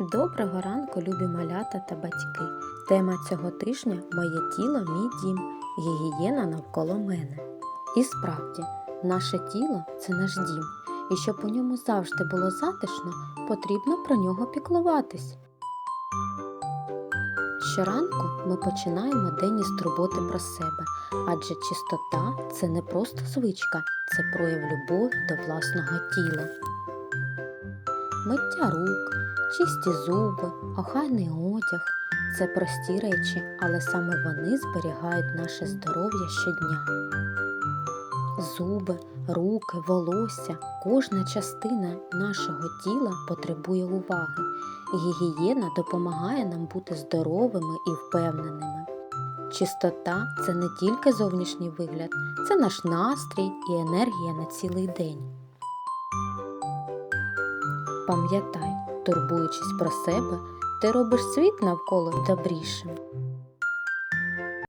Доброго ранку, любі малята та батьки. Тема цього тижня Моє тіло, мій дім, гігієна навколо мене. І справді, наше тіло це наш дім, і щоб у ньому завжди було затишно, потрібно про нього піклуватись. Щоранку ми починаємо день із турботи про себе, адже чистота це не просто звичка, це прояв любові до власного тіла. Миття рук, чисті зуби, охайний одяг це прості речі, але саме вони зберігають наше здоров'я щодня. Зуби, руки, волосся, кожна частина нашого тіла потребує уваги. Гігієна допомагає нам бути здоровими і впевненими. Чистота це не тільки зовнішній вигляд, це наш настрій і енергія на цілий день. Пам'ятай, турбуючись про себе, ти робиш світ навколо добрішим.